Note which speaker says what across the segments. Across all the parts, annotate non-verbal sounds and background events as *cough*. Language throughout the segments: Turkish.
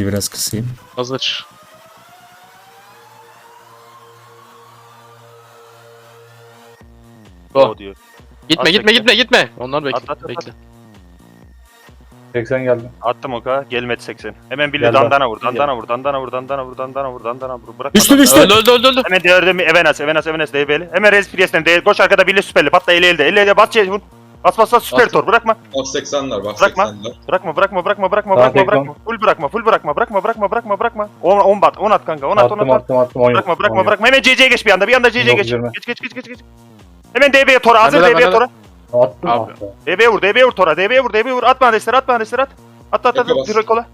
Speaker 1: Müziği biraz kısayım.
Speaker 2: Hazır. Go.
Speaker 3: O diyor.
Speaker 2: Gitme
Speaker 3: At
Speaker 2: gitme
Speaker 3: bekle.
Speaker 2: gitme gitme. Onlar bekle.
Speaker 3: At, at, at,
Speaker 2: bekle.
Speaker 4: 80 geldi.
Speaker 3: Attım oka. Gelmedi 80. Hemen Billy dandana vur. Dandana vur. Dandana vur. Dandana vur. Dandana vur. Dandana vur. Bırak.
Speaker 1: Düştü düştü.
Speaker 2: Öldü öldü öldü öldü.
Speaker 3: Hemen diğerde Evenas. Evenas. Evenas. DB'li. Hemen Rez Priest'ten. Koş arkada Billy süperli. Patla eli elde. Eli elde. Bas şey vur. Bas bas bas süper
Speaker 2: Bastım.
Speaker 3: tor. Bırakma.
Speaker 5: Bak 80'ler bak
Speaker 3: Bırakma.
Speaker 5: 80'ler.
Speaker 3: Bırakma bırakma bırakma bırakma
Speaker 4: Daha
Speaker 3: bırakma
Speaker 4: tekrar.
Speaker 3: bırakma. Full bırakma. Full bırakma. Bırakma bırakma bırakma bırakma. 10 10 bat. 10 at kanka. 10 at 10
Speaker 4: Attım
Speaker 3: at.
Speaker 4: attım attım 10
Speaker 3: Bırakma bırakma bırakma. Hemen CC'ye geç bir anda. Bir anda CC'ye geç.
Speaker 4: 1920.
Speaker 3: Geç geç geç geç geç. Hemen DB'ye tora. Hazır
Speaker 2: Bende de,
Speaker 3: DB'ye
Speaker 2: bende de.
Speaker 3: tora.
Speaker 4: Attım
Speaker 2: Abi.
Speaker 4: attım.
Speaker 3: DB'ye vur. DB'ye vur tora. DB'ye vur. DB'ye vur. At bana destere. At bana destere at. At at at.
Speaker 5: Yakala.
Speaker 3: Direkt kola.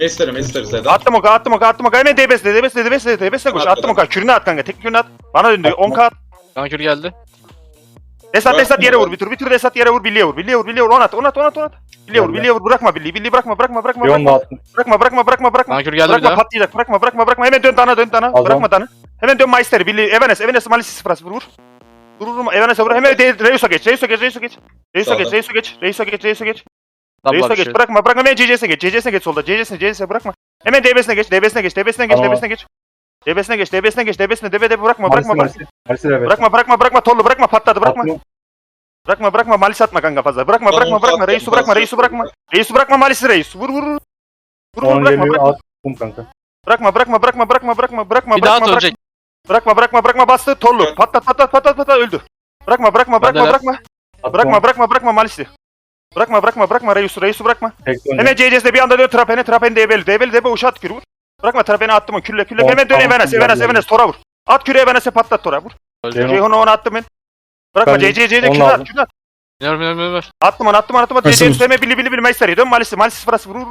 Speaker 5: Esterim esteriz Eda.
Speaker 3: Attım oka attım oka attım oka hemen DBS'de DBS'de DBS'de DBS'de koş attım oka kürünü at kanka tek kürünü at bana döndü
Speaker 4: Attım.
Speaker 3: 10k at
Speaker 2: Kankür geldi.
Speaker 3: Esat
Speaker 5: Bıraktım
Speaker 3: Esat yere vur bir tur bir tur Esat yere vur Billy'e vur Billy'e vur Billy'e vur. 10 at 10 at 10 at 10 at Billy'e vur. Billy'e vur bırakma Billy'yi Billy'yi bırakma bırakma bırakma
Speaker 4: Bir 10 da
Speaker 3: bırakma.
Speaker 4: attım.
Speaker 3: bırakma bırakma bırakma bırakma.
Speaker 2: Kankür geldi bir
Speaker 3: bırakma
Speaker 2: daha.
Speaker 3: patlayacak. Bırakma bırakma bırakma. Hemen dön dana dön dana.
Speaker 4: Aldım.
Speaker 3: bırakma dana. Hemen dön Meister'i Billy. Evanes Evanes Malisi sıfırası vur. Vur Vur vur. Evanes'e vur. Hemen de Reis'e geç Reis'e geç Reis'e geç. Reis'e geç
Speaker 5: Sağda.
Speaker 3: Reis'e geç Reis'e geç Reis'e geç.
Speaker 2: Tabla
Speaker 3: Reis'e
Speaker 2: bir
Speaker 3: geç.
Speaker 2: Şey.
Speaker 3: bırakma bırakma. Hemen CC'sine geç CC'sine geç solda. CC'sine CC'sine bırakma. Hemen DB'sine geç DB'sine geç DB'sine geç
Speaker 4: Tamam.
Speaker 3: DB'sine geç DB'sine geç DB'sine geç DB'sine DB DB bırakma bırakma
Speaker 4: Marisi
Speaker 3: bırakma.
Speaker 4: Marisi. Marisi de evet.
Speaker 3: bırakma bırakma bırakma. Tollu bırakma patladı bırakma.
Speaker 4: Attım.
Speaker 3: bırakma bırakma. Malis atma kanka fazla. Bırakma
Speaker 5: Tamam,
Speaker 3: bırakma. bırakma
Speaker 5: attım,
Speaker 3: reisu bırakma
Speaker 5: attım.
Speaker 3: reisu bırakma. Reisu bırakma malisi reis. Vur vur vur. Vur vur
Speaker 4: 10
Speaker 3: bırakma
Speaker 4: geliyor
Speaker 3: bırakma.
Speaker 4: Attım kanka.
Speaker 3: bırakma bırakma bırakma bırakma bırakma bırakma
Speaker 2: Bir daha
Speaker 3: bırakma
Speaker 2: ölecek.
Speaker 3: bırakma. Bırakma bırakma bastı tollu.
Speaker 5: Evet.
Speaker 3: patlat patlat patlat patlat öldü. Bırakma bırakma bırakma
Speaker 2: Bendeler.
Speaker 3: bırakma.
Speaker 4: Attım.
Speaker 3: bırakma bırakma bırakma malisi. Bırakma bırakma bırakma. Reisu reisu bırakma.
Speaker 4: Tek döndü.
Speaker 3: Hemen CC'de bir anda dön trapene trapene DB'li DB'li DB uşat kür vur bırakma trapene attım mı külle külle
Speaker 4: Tamam,
Speaker 3: hemen dön
Speaker 4: tamam,
Speaker 3: Evanes
Speaker 4: geldi.
Speaker 3: Evanes tora vur at küre Evanes'e patlat tora vur. Ceyhun'u ona attım ben bırakma
Speaker 4: Ben de
Speaker 3: CC CC
Speaker 4: onu
Speaker 3: kür at
Speaker 4: aldım.
Speaker 3: kür at
Speaker 2: Biliyorum biliyorum biliyorum.
Speaker 3: Attım onu attım onu attım onu.
Speaker 1: Nasıl
Speaker 3: CC
Speaker 1: vur?
Speaker 3: üstüme bili bili bili Meister'i dön Malisi Malisi sıfırası vur vur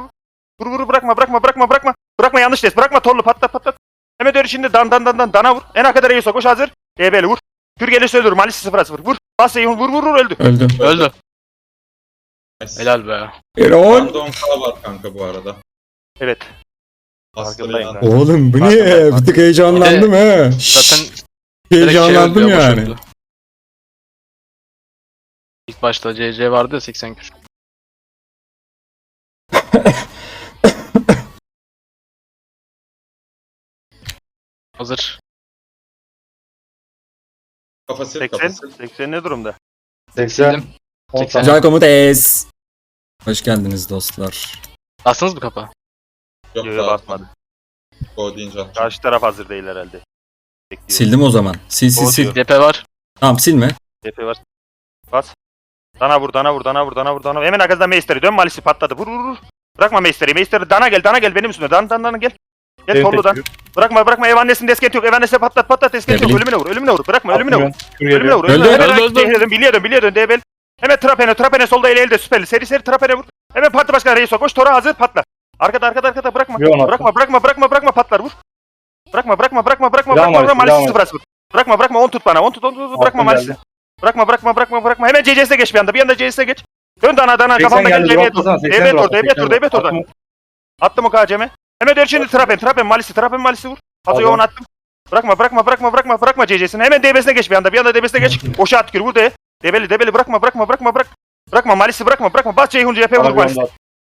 Speaker 3: vur vur bırakma bırakma bırakma bırakma bırakma yanlış des bırakma torlu patlat patlat hemen dön şimdi dan dan dan dan dana vur en arkada Reis'e koş hazır DB'li vur Kür gelirse öldür Malisi sıfırası vur vur bas Ceyhun vur vur vur öldü
Speaker 1: Öldü.
Speaker 2: Öldü. Helal be.
Speaker 1: Erol.
Speaker 5: Bende 10k var kanka bu arada.
Speaker 3: evet Farkındayım.
Speaker 1: Oğlum bu ne? Bir tık heyecanlandım he.
Speaker 2: Zaten direkt şey
Speaker 1: Heyecanlandım
Speaker 2: ya,
Speaker 1: yani.
Speaker 2: öldü. İlk başta CC vardı ya 80 kür. *laughs* Hazır.
Speaker 5: Kafası
Speaker 3: 80
Speaker 5: kafası.
Speaker 3: 80 ne durumda
Speaker 4: 80.
Speaker 2: Sildim.
Speaker 4: 10
Speaker 2: 80.
Speaker 1: Can komutes. Hoş geldiniz dostlar.
Speaker 2: Bastınız mı kapa?
Speaker 5: Yok
Speaker 3: Yok,
Speaker 5: daha
Speaker 3: basmadı.
Speaker 5: Go deyince atacağım.
Speaker 3: karşı taraf hazır değil herhalde Bekliyor.
Speaker 1: Sildim o zaman. Sil sil sil.
Speaker 3: diyor.
Speaker 2: Var.
Speaker 1: Tamam silme.
Speaker 3: DP var bas Dana vur dana vur dana vur dana vur dana hemen arkasından Meister'i dön Malisi patladı vur vur vur bırakma Meister'i Meister'i dana gel dana gel benim üstüme dan dan dan gel Gel torludan Bırakma bırakma Evanes'in desket yok. Evanes'e patlat patlat desket
Speaker 1: Ne
Speaker 3: yok.
Speaker 1: bileyim.
Speaker 3: Ölümüne vur. Ölümüne vur. Bırakma ölümüne vur. Ölümüne vur.
Speaker 1: Öldü.
Speaker 3: Ölümüne vur.
Speaker 2: Öldü,
Speaker 3: Hemen
Speaker 2: öldü.
Speaker 3: Biliye dön. Biliye dön. Biliye dön. Debel. Hemen trapene. Trapene solda ele elde süperli. Seri seri trapene vur. Hemen parti başkanı reis koş. Tora hazır patla. Arkada arkada arkada bırakma.
Speaker 4: On attım.
Speaker 3: Bırakma bırakma bırakma bırakma patlar vur. Bırakma bırakma bırakma bırakma
Speaker 4: Devam
Speaker 3: bırakma bırakma Malisi
Speaker 4: et.
Speaker 3: sıfırası vur. Bırakma bırakma 10 tut bana. 10 tut 10 tut. Bırakma Malisi. Bırakma bırakma bırakma bırakma. Hemen CC'sine geç bir anda. Bir anda CC'sine geç. Dön dana dana
Speaker 4: 80
Speaker 3: kafamda gel.
Speaker 4: geldi.
Speaker 3: DB'ye dur.
Speaker 4: Droplasana, 80
Speaker 3: DB'ye dur.
Speaker 4: drop,
Speaker 3: DB'ye
Speaker 4: 80
Speaker 3: dur. DB'ye dur.
Speaker 4: Attım.
Speaker 3: O KCM'e. Hemen dön şimdi trapen. Trapen Malisi. Trapen Malisi vur. Hazır yoğun attım. Bırakma bırakma bırakma bırakma bırakma CC'sine. Hemen DB'sine geç bir anda. Bir anda DB'sine geç. Boşa at kür vur de. Debeli debeli bırakma bırakma bırakma bırak. Bırakma Malisi bırakma bırakma. Bas Ceyhun CHP vur Malisi.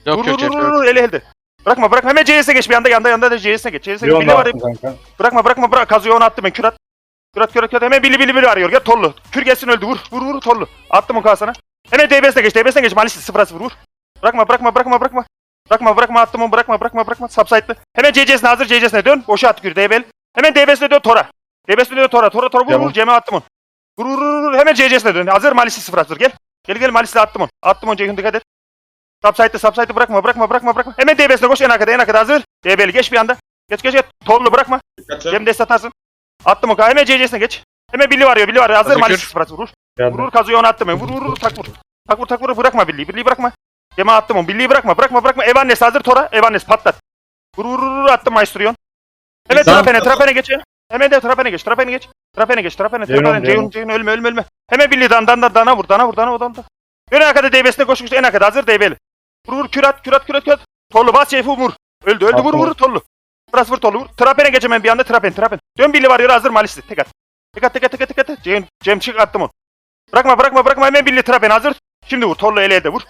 Speaker 2: Yok
Speaker 3: Vur
Speaker 2: yok
Speaker 3: vur
Speaker 2: yok.
Speaker 3: vur
Speaker 2: yok.
Speaker 3: vur eli elde. Bırakma bırakma hemen CS'e geç bir anda yanda yanda da CS'e geç. CS'e geç.
Speaker 4: Onda
Speaker 3: var.
Speaker 4: kanka.
Speaker 3: Bırakma bırakma bırak. Kazıyor onu attım ben kür at. Kür at kür at kür at. Hemen bili bili bili arıyor. Gel torlu. Kür gelsin öldü vur. Vur vur torlu. Attım o kasana. Hemen DB'sine geç. DB'sine geç. Malisi sıfıra sıfır vur. Bırakma bırakma bırakma bırakma. Bırakma bırakma attım onu bırakma bırakma bırakma. Subside'lı. Hemen CC'sine hazır CC'sine dön. Boşa at kür DB'l. Hemen DB'sine dön Tora. DB'sine dön Tora. Tora Tora vur vur. Cem'e attım onu. Vur vur vur. Hemen CC'sine dön. Hazır Malisi sıfır hazır. Gel. Gel gel Malisi'yle attım onu. Attım onu Ceyhun dikkat et. Subside'lı subside'lı bırakma bırakma bırakma bırakma. Hemen DB'sine koş en arkada en arkada hazır. DB'li geç bir anda. Geç geç geç. Torlu bırakma.
Speaker 5: Et.
Speaker 3: Cem dest atarsın. Attım o Hemen CC'sine geç. Hemen Billy var ya Billy var ya. Hazır
Speaker 2: kür.
Speaker 3: sıfır vur.
Speaker 4: Geldi.
Speaker 3: Vur kazıyor onu attım. Vur vur vur tak vur. Tak vur tak vur bırakma Billy'yi. Billy'yi bırakma. Cem'e attım onu. Billy'yi bırakma bırakma bırakma. Evanes hazır Tora. Evanes patlat. Vur vur vur attım Maestrio'nun. Evet. Trapene Trapene geç. Hemen de Trapene geç. Trapene geç. Trapene geç. Trapene Trapene. Ceyhun
Speaker 4: Ceyhun.
Speaker 3: Ölme ölme ölme. Hemen Billy dan dan dan dana vur. Dana vur dana vur dana. En arkada DB'sine koş koş. En arkada hazır DB'li. Vur vur kürat kürat kürat kürat. Tollu bas Seyfu vur. Öldü öldü vur vur Tollu. Biraz vur Tollu vur. Trapene geç hemen bir anda Trapen Trapen. Dön Billy var ya hazır Malisi. Tek at. Tek at tek at tek at tek at. Cem, Cem çık attım onu. Bırakma bırakma bırakma hemen Billy Trapen hazır. Şimdi vur Tollu ele de vur.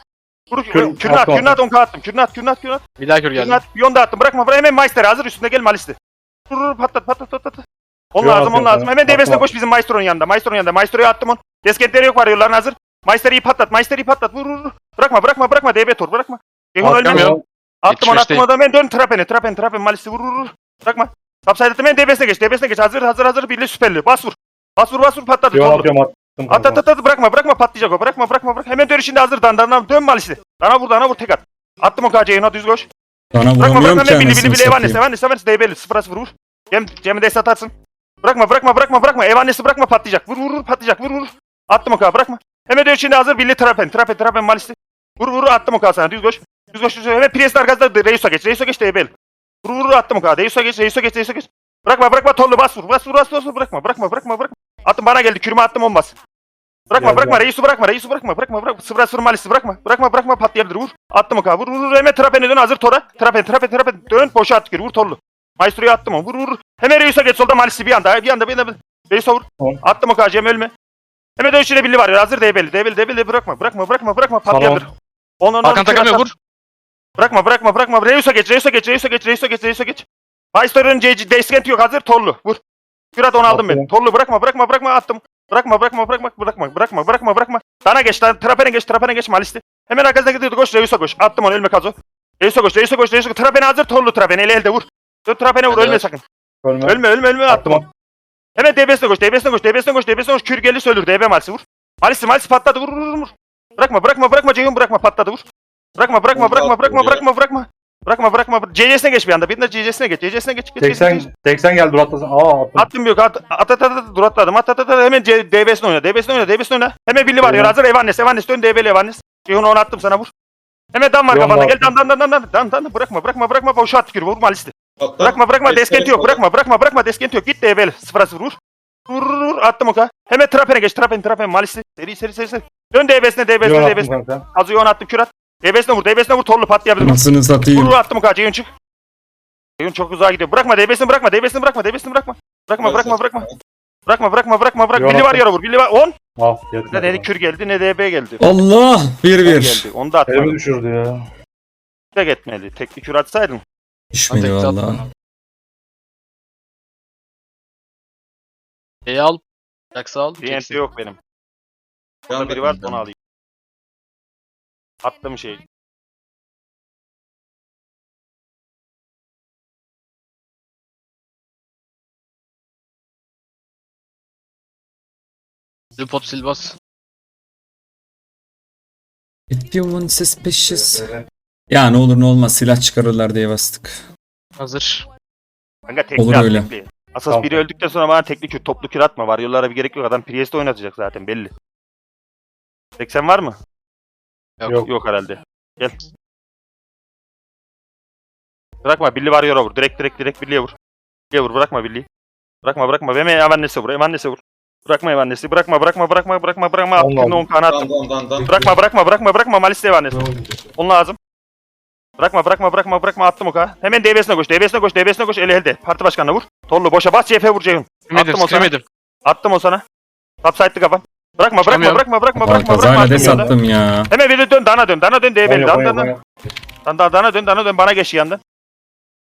Speaker 3: Vur,
Speaker 4: Kür-
Speaker 3: kürünü at,
Speaker 4: attım,
Speaker 3: kürünü at, onka attım. Kürünü at, kürünü at, kürünü at.
Speaker 2: Bir daha kür geldi.
Speaker 3: at, yonda attım. Bırakma, bırak. Hemen Meister hazır. Üstünde gel Malis'te. Vur, vur, patlat, patlat, patlat. On lazım, on lazım. Hemen
Speaker 4: Atma.
Speaker 3: koş bizim Maestro'nun yanında. Maestro'nun yanında. Maestro'yu attım on. Deskentleri yok var yolların hazır. Meister'i patlat, Meister'i patlat. Vur, vur, vur. Bırakma, bırakma, bırakma. DB tor, bırakma. Ceyhun ölme.
Speaker 2: Atlamıyorum.
Speaker 3: Attım onu, attım
Speaker 2: Yetişmişteyim.
Speaker 3: onu. Hemen dön trapeni, trapeni, trapeni. Malis'i vur, vur, vur. Bırakma. Topside attım. Hemen DB'sine geç, DB'sine geç. Hazır, hazır, hazır. Birli süperli. Bas vur. Bas vur, bas vur. Patladı. Torlu.
Speaker 4: atıyorum attım.
Speaker 3: At at at at bırakma bırakma patlayacak o bırakma bırakma bırak. Hemen dönüşünde hazır dan dan dan dön Malis'e. Dana vur dana vur tek at. Attım o KC'yi ona düz koş.
Speaker 1: Bana
Speaker 3: Bırakma
Speaker 1: vuramıyorum
Speaker 3: bırakma
Speaker 1: ki
Speaker 3: hemen bili bili
Speaker 1: anasını
Speaker 3: bili
Speaker 1: satayım.
Speaker 3: Evanes DB'li sıfırası vur vur. Cem Cem'i de satarsın. Bırakma bırakma bırakma bırakma Evanes'i bırakma patlayacak. Vur vur vur patlayacak vur vur. Attım o K bırakma. Hemen dönüşünde hazır Billy Trapen Trapen Trapen Malis'e. Vur vur attım o K sana. Düz koş. Düz koş düz koş. Hemen Priest'in arkasında Reis'a geç Reis'a geç DB'li. Vur vur attım o K. Reis'a geç Reis'a geç Reis'a geç. Bırakma bırakma Tollu bas vur bas vur bas vur bırakma bırakma bırakma bırakma. Attım bana geldi. Kürüme attım olmaz. Bırakma
Speaker 4: Geldi.
Speaker 3: bırakma Reis'i bırakma Reis'i bırakma bırakma bırakma. Sıfıra sıfır malisi bırakma. Bırakma bırakma patlayabilir. Vur. Attım o kadar. Vur vur hemen trapene dön hazır tora. Trapen trapen trapen. Dön boşa at gir. Vur torlu Maestro'yu attım o. Vur vur hemen Reis'e geç. Solda malisi bir anda. Bir anda bir anda. Reis'e vur. Attım o kadar. Cem ölme. Hemen dön billi var. Ya hazır DB'li DB'li DB'li bırakma bırakma bırakma bırakma. Patlayabilir onu onu
Speaker 2: Hakan takamıyor vur.
Speaker 3: Bırakma bırakma bırakma Reis'e geç Reis'e geç Reis'e geç Reis'e geç Reis'e geç Maestro'nun CC deskent yok hazır torlu vur Kürat onu aldım ben torlu bırakma bırakma bırakma attım Bırakma bırakma bırakma bırakma bırakma bırakma bırakma. Dana geç lan trapene geç trapene geç malisti. Hemen arkasına gidiyordu koş Reis'e koş. Attım onu ölme kazo. Reis'e koş Reis'e koş Reis'e koş. Trapene hazır torlu trapene eli elde vur. Dön trapene vur ölme sakın.
Speaker 4: Ölme.
Speaker 3: Ölme ölme ölme attım onu. Hemen DB'sine koş DB'sine koş DB'sine koş DB'sine koş. Kür gelirse ölür DB malisi vur. Malisi malisi patladı vur vur vur. Bırakma bırakma bırakma Ceyhun bırakma patladı vur. Bırakma bırakma bırakma bırakma bırakma bırakma. Bırakma bırakma. CC'sine geç bir anda. Bir de CC'sine geç. CC'sine geç. geç, geç, geç.
Speaker 4: 80 80 geldi Durat'ta. Aa attım.
Speaker 3: Attım yok at at at at, at dur atladım at at at at. hemen DB'sine oyna DB'sine oyna DB'sine oyna hemen Billy var ya hazır Evanes Evanes dön DB'li Evanes Ceyhun'u onu attım sana vur hemen dan var kafanda gel dan dan dan dan dan dan dan bırakma bırakma bırakma boşa at tükür vur malisti
Speaker 5: Atla.
Speaker 3: bırakma bırakma deskenti yok bırakma bırakma bırakma deskenti yok git DB'li sıfıra sıfır vur vur vur vur attım oka hemen trapene geç trapen trapen malisti seri seri seri seri dön DB'sine DB'sine
Speaker 4: attım
Speaker 3: DB'sine
Speaker 4: kanka.
Speaker 3: az onu attım kürat DB'sine vur DB'sine vur torlu patlayabilir
Speaker 1: Anasını satayım.
Speaker 3: vur attım oka Ceyhun çık Ceyhun çok uzağa gidiyor bırakma DB'sini bırakma DB'sini bırakma DB'sini bırakma Bırakma bırakma bırakma Bırakma bırakma bırakma bırak. Billy var
Speaker 4: attım.
Speaker 3: yara vur. Billy var 10.
Speaker 4: Ah
Speaker 3: Ne
Speaker 4: yetmedi.
Speaker 3: ne kür geldi ne DB geldi.
Speaker 1: Allah 1-1.
Speaker 3: geldi. Onu da atmadı.
Speaker 4: Elimi düşürdü ya.
Speaker 3: Tek etmedi. Tekli kür atsaydın.
Speaker 1: Düşmedi
Speaker 2: Tek
Speaker 1: valla.
Speaker 2: atma. Şeyi al. Jax'ı al. Jax'i.
Speaker 3: yok benim. Burada biri var onu alayım. Attım şey.
Speaker 2: Blue pot sil bas.
Speaker 1: If you want suspicious. Ya ne olur ne olmaz silah çıkarırlar diye bastık.
Speaker 2: Hazır.
Speaker 3: Kanka tekli
Speaker 1: Olur
Speaker 3: at
Speaker 1: öyle.
Speaker 3: tekli. Asas
Speaker 4: Tamam.
Speaker 3: biri öldükten sonra bana tekli kür, toplu kür atma. Var yollara bir gerek yok. Adam Priest'te oynatacak zaten belli. 80 var mı?
Speaker 2: Yok.
Speaker 4: Yok.
Speaker 3: Yok herhalde. Gel. Bırakma Billy var yora vur. Direkt direkt direkt Billy'ye vur. Billy'ye vur. Bırakma Billy'yi. Bırakma bırakma. Hemen Evanes'e vur. Evanes'e vur. Bırakma Evanes'i. Bırakma bırakma bırakma bırakma bırakma. At
Speaker 4: Allah
Speaker 3: kürünü 10 kanı attım.
Speaker 5: Dan dan dan dan.
Speaker 3: Bırakma bırakma bırakma bırakma. Malis'te Evanes. Onun lazım. Bırakma bırakma bırakma bırakma attım o kadar. Hemen DB'sine koş. DB'sine koş. DB'sine koş. Eli elde. Parti başkanına vur. Tollu boşa bas. CF vur Ceyhun. Attım o sana. Attım o sana. Top kafam. Bırakma bırakma
Speaker 2: Çıkamıyorum.
Speaker 3: bırakma bırakma bırakma bırakma.
Speaker 1: Kazayla
Speaker 3: attım
Speaker 1: des
Speaker 3: yandan.
Speaker 1: attım ya.
Speaker 3: Hemen bir de dön dana dön dana dön DB'li.
Speaker 4: Banyo,
Speaker 3: Dan
Speaker 4: banyo,
Speaker 3: dan dan.
Speaker 4: banyo.
Speaker 3: Dan dan dana dön dana dön bana geç yandan.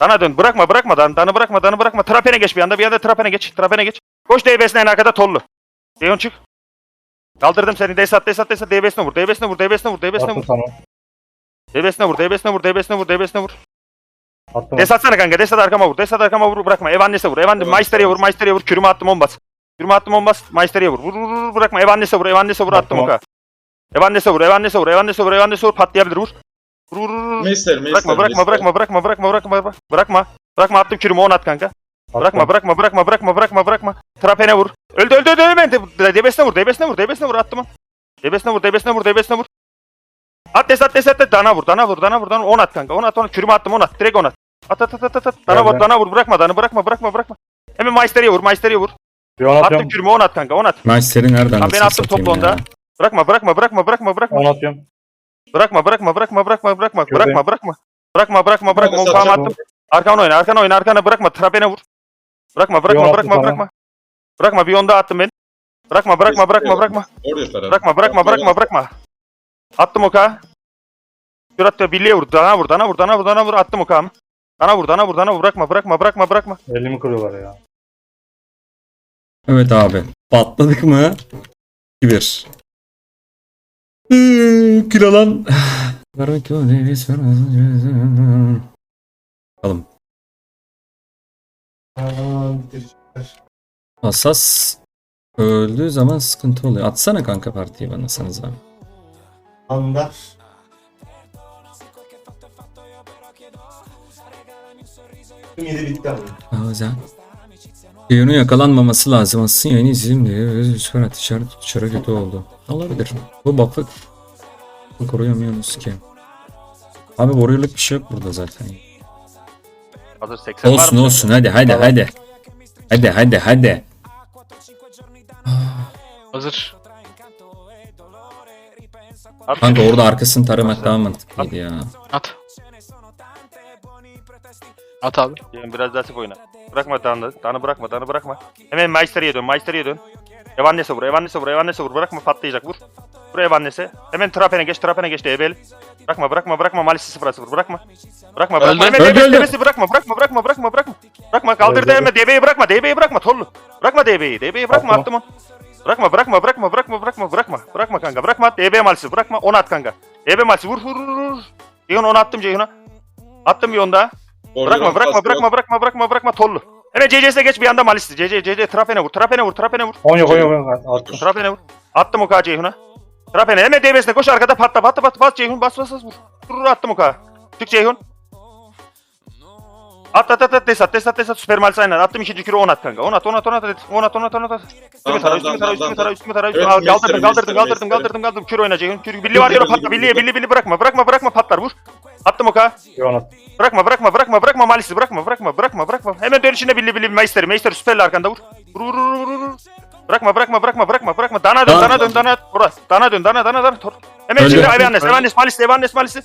Speaker 3: Dana dön bırakma bırakma dan danı bırakma danı bırakma. Trapene geç bir anda bir anda trapene geç. Trapene geç. Koş DB'sine en arkada Tollu. Ceyhun çık. Kaldırdım seni. Desat desat desat DB'sine vur. DB'sine vur. DB'sine vur. DB'sine
Speaker 4: Attım
Speaker 3: vur.
Speaker 4: sana.
Speaker 3: DB'sine vur. DB'sine vur. DB'sine vur. DB'sine vur.
Speaker 4: Attım.
Speaker 3: Des atsana kanka. Des at arkama vur. Des at arkama vur. Bırakma. Evanes'e vur. Evan
Speaker 5: Evet,
Speaker 3: Meister'e vur.
Speaker 5: evet.
Speaker 3: Meister'e vur. Kürümü attım on bas. Kürümü attım on bas. Meister'e vur. Vur vur vur. Bırakma. Evanes'e vur. Evanes'e vur. Attım o
Speaker 4: Tamam.
Speaker 3: kadar. Evanes'e vur. Evanes'e vur. Evanes'e vur. Evanes'e vur. Patlayabilir. Vur. Vur vur vur.
Speaker 5: Meister, Meister,
Speaker 3: Bırakma bırakma bırakma bırakma bırakma bırakma bırakma. Bırakma. Bırakma attım kürümü on at kanka. Bırakma bırakma bırakma bırakma bırakma bırakma. Trapene vur. Öldü öldü öldü hemen. De- Debesine vur. Debesine vur. Debesine vur. Attım. Debesine vur. Debesine vur. Debesine vur. At des at des at des. Dana vur. Dana vur. Dana vur. Dana on at kanka. On at on at. Kürümü attım on at. Direkt on at. At at at at at. Dana vur. Dana vur. Bırakma danı. Bırakma bırakma bırakma. Hemen Meister'e vur. Meister'e vur.
Speaker 4: Piyon
Speaker 3: Attım
Speaker 4: atıyorum.
Speaker 3: kürümü on at kanka. On at.
Speaker 1: Meister'i nereden
Speaker 3: Lan ben attım
Speaker 1: satayım
Speaker 3: toplu onda.
Speaker 1: ya.
Speaker 3: Bırakma bırakma bırakma bırakma bırakma.
Speaker 4: On atıyorum.
Speaker 3: Bırakma bırakma bırakma bırakma bırakma
Speaker 4: Gördüm.
Speaker 3: bırakma bırakma. Bırakma bırakma bırakma. On
Speaker 5: Satacak
Speaker 3: parmağı attım. Arkana oyna arkana oyna arkana bırakma. Trapene vur. Bırakma bırakma
Speaker 4: Yok,
Speaker 3: bırakma
Speaker 4: attım
Speaker 3: bırakma. Bırakma bir onda attım ben. Bırakma bırakma bırakma bırakma.
Speaker 5: Oraya.
Speaker 3: Bırakma bırakma bırakma bırakma. Attım oka. Kür at da birliğe vur. Dana vur, dana vur, dana vur, dana vur. Attım o kağımı. Dana vur, dana vur, dana vur. Bırakma, bırakma, bırakma, bırakma.
Speaker 4: Elimi kırıyorlar ya.
Speaker 1: Evet abi. Patladık mı? 2-1. Hmm, Kil alan. Bakalım. Asas öldüğü zaman sıkıntı oluyor. Atsana kanka partiyi bana sana zahmet.
Speaker 6: Andar. Yedi bitti ama.
Speaker 1: Bazen. Yayının yakalanmaması lazım. Aslında yayını izleyeyim diye çıkar dışarı dışarı kötü oldu. Olabilir. Bu buff'ı koruyamıyoruz ki. Abi warrior'lık bir şey yok burada zaten.
Speaker 3: Hazır 80 var
Speaker 1: Olsun
Speaker 3: mı?
Speaker 1: olsun hadi hadi hadi. Hadi hadi hadi.
Speaker 2: Hazır.
Speaker 3: At.
Speaker 1: Kanka orada arkasını taramak daha mantıklıydı ya.
Speaker 2: At. At abi.
Speaker 3: Ceyhun biraz daha sık oyna. Bırakma Dan'ı. Dan'ı bırakma, Dan'ı bırakma. Hemen Meister'e dön, Meister'e dön. Evanes'e vur, Evanes'e vur, Evanes'e vur. Bırakma patlayacak vur. Vur Evanes'e. Hemen Trapen'e geç, Trapen'e geç Ebel. Bırakma, bırakma, bırakma. Malisi 0 0 bırakma. Bırakma, bırakma. Hemen
Speaker 1: öldü.
Speaker 3: DB'si bırakma, bırakma, bırakma, bırakma, bırakma. Bırakma, kaldır hemen DB'yi bırakma, DB'yi bırakma Tollu. Bırakma DB'yi, DB'yi bırakma attım onu. Bırakma, bırakma, bırakma, bırakma, bırakma, bırakma. Bırakma kanka, bırakma. DB malisi, bırakma. Onu at kanka. DB malisi vur, vur, vur. Ceyhun onu attım Ceyhun'a. Attım bir onu daha. Bırakma bırakma bırakma bırakma bırakma bırakma Tollu. Hemen CC'sine geç bir anda Malis'ti. CC CC Trapene vur. Trapene vur. Trapene vur.
Speaker 4: On yok on yok. Attım.
Speaker 3: Trapene vur. Attım o kadar Ceyhun'a. Trapene hemen DB'sine koş arkada patla patla patla bas Ceyhun bas bas bas vur. Vur attım o kadar. Çık Ceyhun. At at at at desat desat desat süper Malis aynen. Attım ikinci kürü 10 at kanka. 10 at 10 at 10 at 10 at 10 at 10 at. Üstüme tara üstüme tara üstüme tara üstüme tara üstüme. Kaldırdım kaldırdım kaldırdım kaldırdım kaldırdım. Kür oyna Ceyhun. Kür billi var ya patla billiye billi billi bırakma bırakma bırakma patlar vur. Attım o kadar.
Speaker 4: Bir on at.
Speaker 3: Bırakma bırakma bırakma bırakma Malis'i bırakma bırakma bırakma bırakma. Hemen dön içine billi billi Meister'i Meister süperle arkanda vur. Vur vur vur vur. Bırakma bırakma bırakma bırakma bırakma. Dana dön
Speaker 1: Dana.
Speaker 3: dön dana. Burası. Dana dön dana dana dana. Tor. Hemen
Speaker 1: Öldü.
Speaker 3: şimdi Evanes Evanes Malis Evanes Malis.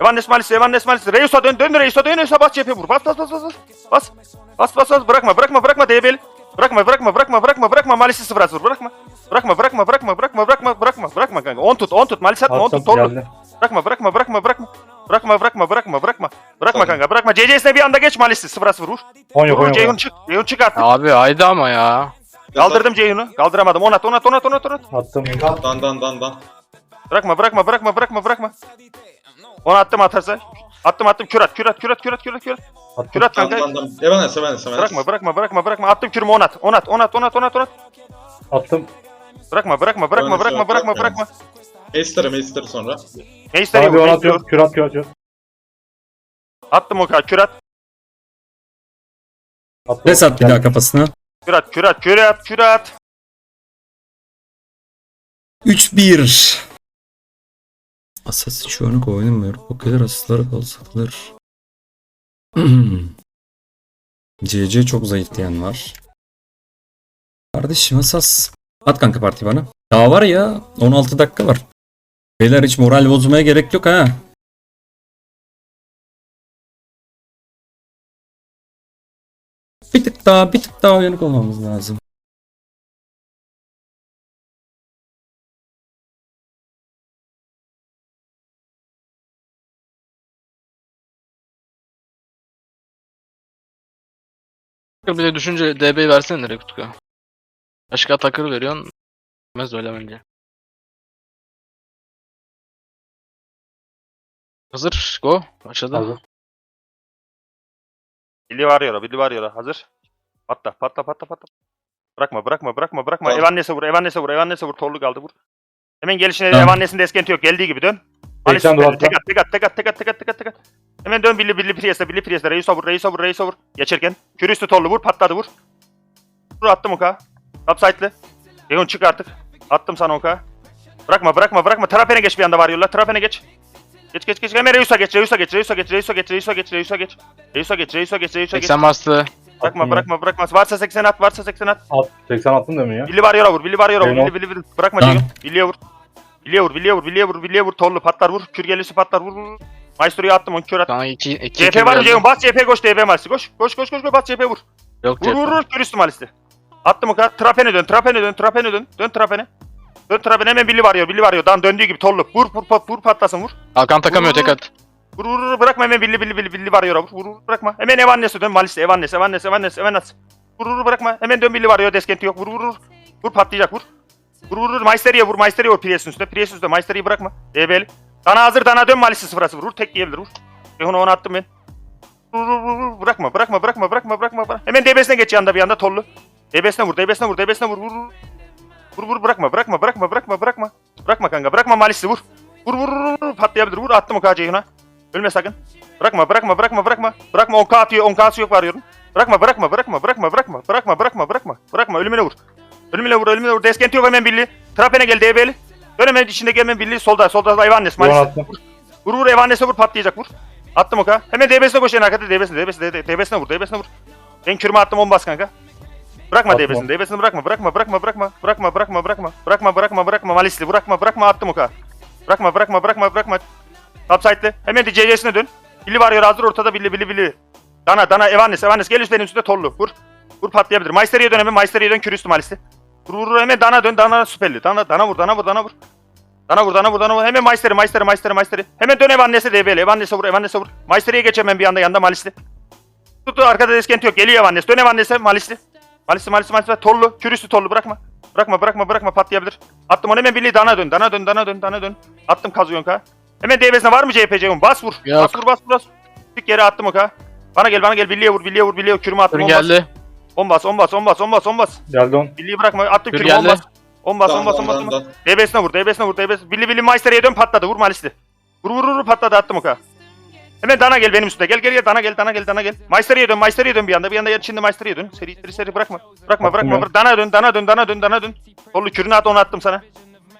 Speaker 3: Evanes Malis Evanes Malis. Reis'a dön dön Reis'a dön Reis'a bas cephe vur. Bas bas bas bas bas. Bas. Bas bas bırakma bırakma bırakma DB'li. Bırakma bırakma bırakma bırakma bırakma Malis'i sıfıra vur bırakma. Bırakma bırakma bırakma bırakma bırakma bırakma bırakma kanka. 10 tut 10 tut Malis atma 10
Speaker 4: Attım
Speaker 3: tut torlu. Bırakma bırakma bırakma bırakma. Bırakma bırakma bırakma bırakma. Bırakma kanka bırakma. CC'sine bir anda geç Malis'i. Sıfıra sıfır vur.
Speaker 4: On
Speaker 3: Vur
Speaker 4: yok.
Speaker 3: Ceyhun çık. Ceyhun çık artık.
Speaker 2: Abi haydi ama ya.
Speaker 3: Kaldırdım Ceyhun'u. Kaldıramadım. Onat onat onat onat onat.
Speaker 4: Attım.
Speaker 5: Dan dan dan dan.
Speaker 3: Bırakma bırakma bırakma bırakma bırakma. Onu attım atarsa. Attım attım kürat kürat kürat kürat kürat kürat.
Speaker 4: Attım.
Speaker 3: Kürat
Speaker 5: Dan
Speaker 3: kanka.
Speaker 5: dan dan. Evanes Evanes Evanes.
Speaker 3: Bırakma bırakma bırakma bırakma. Attım kürümü onat. Onat onat onat onat onat.
Speaker 4: Attım.
Speaker 3: Bırakma bırakma bırakma
Speaker 5: Öyle
Speaker 3: bırakma
Speaker 5: şey
Speaker 3: bırakma
Speaker 5: yok
Speaker 3: bırakma.
Speaker 5: Meister'e Meister'e sonra.
Speaker 3: Meister'e
Speaker 4: Abi on
Speaker 3: vur. Meister'e
Speaker 4: atıyorum. Kür at kür at kür at.
Speaker 3: Attım o kadar kürat.
Speaker 4: Attım.
Speaker 1: Resat bir
Speaker 4: Geldi.
Speaker 1: daha kafasına.
Speaker 3: Kürat kürat kürat kürat.
Speaker 1: 3-1. Asas şu anlık oynamıyor. O kadar asasları kal satılır. CC *clears throat* çok zayıf diyen var. Kardeşim asas. At kanka parti bana. Daha var ya 16 dakika var. Beyler hiç moral bozmaya gerek yok ha. Bir tık daha bir tık daha uyanık olmamız lazım.
Speaker 2: Bir de düşünce DB'yi versene direkt Utku. Başka atakır veriyorsun. Bilmez öyle bence. Hazır. Go. Başladı.
Speaker 4: Hazır.
Speaker 3: Billy var ya, Billy var ya. Hazır. Patla, patla, patla, patla. Bırakma, bırakma, bırakma, bırakma.
Speaker 5: Tamam.
Speaker 3: Evanes'e vur, Evanes'e vur, Evanes'e vur. Torlu kaldı vur. Hemen gelişine
Speaker 1: Tamam.
Speaker 3: Evanes'in de eskenti yok. Geldiği gibi dön. Süperli.
Speaker 4: dolapta.
Speaker 3: Tek at, tek at, tek at, tek at, tek at, tek at, tek at. Hemen dön Billy, Billy Priest'e, Billy Priest'e. Reis'e vur, Reis'e vur, Reis'e vur. Geçerken. Kürü üstü torlu vur, patladı vur. Vur attım oka. Upside'lı. Ceyhun çık artık. Attım sana oka. Bırakma, bırakma, bırakma. Trapene geç bir anda var yolla. Trapene geç. Geç geç geç. Hemen Reis'e geç, Reis'e geç, Reis'e geç, Reis'e geç, Reis'e geç, Reis'e geç. Reis'e geç, Reis'e geç, Reis'e geç.
Speaker 2: 80 bastı.
Speaker 3: Bırakma bırakma bırakma. Varsa 80 at, varsa 80 at.
Speaker 4: At. 80 attım değil mi ya?
Speaker 3: Billy var yora vur, Billy var yora vur. Billy Billy Billy. Bırakma
Speaker 1: Tamam.
Speaker 3: Ceyhun. Billy'e vur. Billy'e vur, Billy'e vur, Billy'e vur, Billy'e vur. Torlu patlar vur. Kürgelisi patlar vur vur. vur. Maestro'yu attım onu kör at.
Speaker 2: Sana 2 2
Speaker 3: CP var mı Ceyhun? Bas CP koş DB malisi. Koş. Koş koş koş koş bas CP vur.
Speaker 2: Yok
Speaker 3: Vur vur vur. Kür üstü malisi. Attım o kadar. Trapene dön, trapene dön, trapene dön. Dön trapene. Dön trapene hemen Billy varıyor. Billy varıyor. Dan döndüğü gibi tollu. Vur vur vur, vur patlasın vur.
Speaker 2: Hakan takamıyor tek at.
Speaker 3: Vur vur vur bırakma hemen Billy Billy Billy Billy varıyor. Vur vur bırakma. Hemen Evanes'e dön Malis'e Evanes Evanes Evanes Evanes. Vur vur vur bırakma. Hemen dön Billy varıyor. Deskenti yok. Vur vur vur. Vur patlayacak vur. Vur vur vur. Maesteri'ye vur. Maesteri'ye vur. Priest'in üstüne. Priest'in üstüne. Maesteri'yi bırakma. DB'li. Dana hazır. Dana dön Malis'e sıfırası vur. Tek yiyebilir vur. Ceyhun'u onu attım ben. Vur vur vur. Bırakma bırakma bırakma bırakma bırakma. bırakma. Hemen DB'sine geç yanında bir anda Tollu. DB'sine vur. DB'sine vur. DB'sine vur. Vur vur. Vur vur bırakma bırakma bırakma bırakma bırakma. Bırakma kanka bırakma Malis'i vur. Vur vur vur vur patlayabilir. Vur attım o KC'yi Ceyhun'a. Ölme sakın. Bırakma bırakma bırakma bırakma. Bırakma 10k atıyor 10k'sı yok varıyorum. Bırakma bırakma bırakma bırakma bırakma bırakma bırakma bırakma. Bırakma ölümüne vur. Ölümüne vur ölümüne vur. Deskenti yok hemen billi. Trapene gel DB'li. Dön hemen içindeki hemen solda solda
Speaker 4: Yon
Speaker 3: Malis'i.
Speaker 4: attım.
Speaker 3: Vur vur Evanes'e vur patlayacak vur. Attım o ka. Hemen DB'sine koş en arkada DB'sine DB'sine DB'sine vur DB'sine vur. Ben kürümü attım 10 bas kanka. Bırakma
Speaker 4: Atma.
Speaker 3: DB'sini. DB'sini bırakma. Bırakma bırakma bırakma. Bırakma bırakma bırakma. Bırakma bırakma bırakma. Malisli bırakma bırakma attım oka. Bırakma bırakma bırakma bırakma. Upside'li. Hemen de CC'sine dön. Billy var ya hazır ortada Billy Billy Billy. Dana Dana Evanes Evanes gel üstlerin üstüne tollu. Vur. Vur patlayabilir. Maister'e dön hemen. Maister'e dön kürüstü Malisli. Vur vur hemen Dana dön. Dana süperli. Dana Dana vur Dana vur Dana vur. Dana vur, dana vur, dana vur. Hemen Maister'i, Maister'i, Maister'i, Maister'i. Hemen dön Evanes'e DB'li. Evanes'e vur, Evanes'e vur. Maister'iye geç hemen bir anda yanında Malisli. Tuttu arkada deskenti yok. Geliyor Evanes. Dön Evanes'e Malisli. Malisli Malisli Malisli. Tollu. Kürüstü Tollu bırakma. Bırakma bırakma bırakma patlayabilir. Attım onu hemen Billy Dana dön. Dana dön Dana dön Dana dön. Attım Kazuyonka. Hemen DB'sine var mı CPC'un? Bas vur.
Speaker 2: Yok.
Speaker 3: Bas vur bas vur bas. Tık yere attım o ka. Bana gel bana gel Billy'ye vur Billy'ye vur Billy'ye vur. Kürümü attım. Bas.
Speaker 2: geldi.
Speaker 3: On bas on bas on bas on bas on bas.
Speaker 4: Geldi on.
Speaker 3: Billy'yi bırakma. Attım
Speaker 2: Kür
Speaker 3: kürümü on bas. On bas on bas on bas. on bas. DB'sine vur DB'sine vur DB'sine. Billy Billy Meister'e dön patladı. Vur Malisli. Vur vur vur patladı attım o ka. Hemen Dana gel benim üstüne. Gel gel gel Dana gel Dana gel Dana gel. Meister'e dön Meister'e dön bir anda. Bir anda yer içinde Meister'e dön. Seri seri seri bırakma. Bırakma bırakma.
Speaker 4: ya.
Speaker 3: bırak. Dana dön Dana dön Dana dön Dana dön. Kollu kürünü at onu attım sana.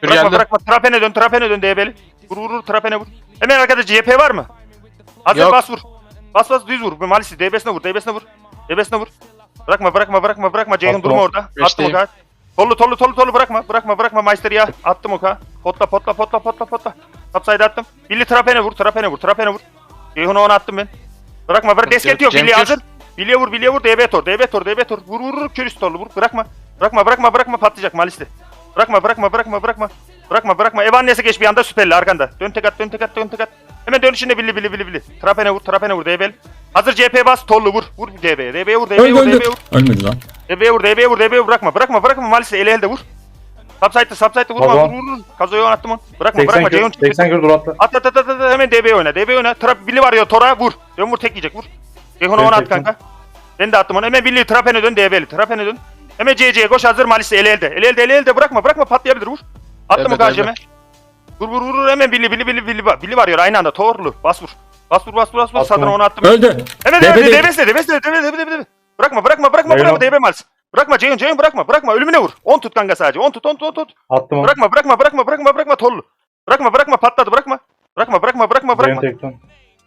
Speaker 3: Bırakma
Speaker 2: geldi.
Speaker 3: bırakma. Trapene dön trapene dön DB'li. Vur vur vur trapene vur. Hemen arkada CHP var mı? Hazır
Speaker 2: Yok.
Speaker 3: bas vur. Bas bas düz vur. Malisi DB'sine vur DB'sine vur. DB'sine vur. Bırakma bırakma bırakma bırakma. Ceyhun durma orada. Attım o
Speaker 2: Beşteyim.
Speaker 3: kadar. Tollu tollu tollu tollu bırakma. Bırakma bırakma Meister ya. Attım o kadar. Potla potla potla potla potla. Topside attım. Billy trapene vur trapene vur trapene vur. Ceyhun'u ona attım ben. Bırakma bırak. Deskenti yok.
Speaker 2: Cem
Speaker 3: Billy
Speaker 2: Kür.
Speaker 3: hazır. Billy'e vur Billy'e vur. DB tor DB tor DB tor. Vur vur vur. Kürüs torlu vur. Bırakma. Bırakma bırakma bırakma patlayacak Malisli. Bırakma bırakma bırakma bırakma. Bırakma bırakma. Evanes'e geç bir anda süperli arkanda. Dön tek at dön tek at dön tek at. Hemen dön içinde Billy Billy Billy Billy. Trapene vur trapene vur DB'li. Hazır CP bas tollu vur. Vur DB'ye. DB'ye vur DB'ye vur. DB'ye vur.
Speaker 1: Ölmedi lan.
Speaker 3: DB'ye vur DB'ye vur DB'ye vur. Bırakma bırakma bırakma Malisli ele elde vur. Subside'de subside'de vurma
Speaker 4: Tamam.
Speaker 3: vur vur vur. Kazoyu attım onu. Bırakma
Speaker 4: 80
Speaker 3: bırakma
Speaker 4: kür.
Speaker 3: Ceyhun çıktı.
Speaker 4: 80 kür dur attı.
Speaker 3: At at at at at hemen DB oyna. DB oyna. Trap Billy var ya Tora vur. Dön vur tek yiyecek vur. Ceyhun'a
Speaker 4: Ben
Speaker 3: onu at kanka. Ben de attım onu. Hemen Billy Trapene dön DB'li. Trapene dön. Hemen CC'ye koş hazır Malis'e ele elde. Ele elde ele elde bırakma bırakma patlayabilir vur. Attım o karşıma. Vur vur vur hemen Billy Billy Billy Billy Billy var ya aynı anda Torlu. Bas vur. Bas vur bas vur bas vur.
Speaker 4: Attım
Speaker 3: Sadına
Speaker 4: onu.
Speaker 3: attım.
Speaker 1: Öldü.
Speaker 3: Hemen
Speaker 1: DB değil.
Speaker 3: DB'sine DB'sine DB'sine DB'sine. Bırakma bırakma bırakma
Speaker 4: Ceyhun.
Speaker 3: bırakma DB Malis. Bırakma Ceyhun Ceyhun bırakma bırakma ölümüne vur. 10 tut kanka sadece. 10 tut 10 tut 10 tut.
Speaker 4: Attım onu.
Speaker 3: Bırakma bırakma bırakma bırakma bırakma Torlu. Bırakma bırakma patladı bırakma. Bırakma bırakma bırakma
Speaker 4: Ceyhun
Speaker 3: bırakma.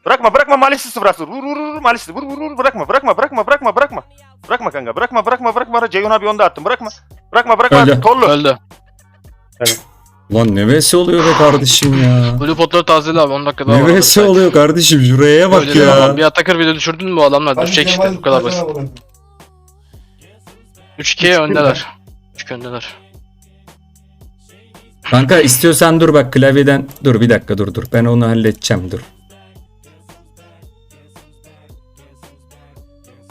Speaker 3: Bırakma bırakma Malis'i sıfırası. Vur vur vur Malis'i vur vur vur bırakma bırakma bırakma bırakma bırakma. Bırakma kanka bırakma bırakma bırakma Ceyhun abi onda attım bırakma. Bırakma bırakma
Speaker 1: Öldü.
Speaker 3: Torlu.
Speaker 2: Öldü.
Speaker 1: Lan ne vs oluyor be kardeşim ya.
Speaker 2: Blue potları tazele abi 10 dakika daha var.
Speaker 1: Ne vs oluyor kardeşim şuraya bak
Speaker 2: Öyle
Speaker 1: ya.
Speaker 2: Bir atakır bile düşürdün mü bu adamlar?
Speaker 6: Hadi
Speaker 2: Düşecek
Speaker 6: Kemal,
Speaker 2: işte bu kadar basit.
Speaker 6: vurun.
Speaker 2: 3-2'ye öndeler. 3 öndeler.
Speaker 1: Kanka istiyorsan dur bak klavyeden. Dur bir dakika dur dur. Ben onu halledeceğim dur.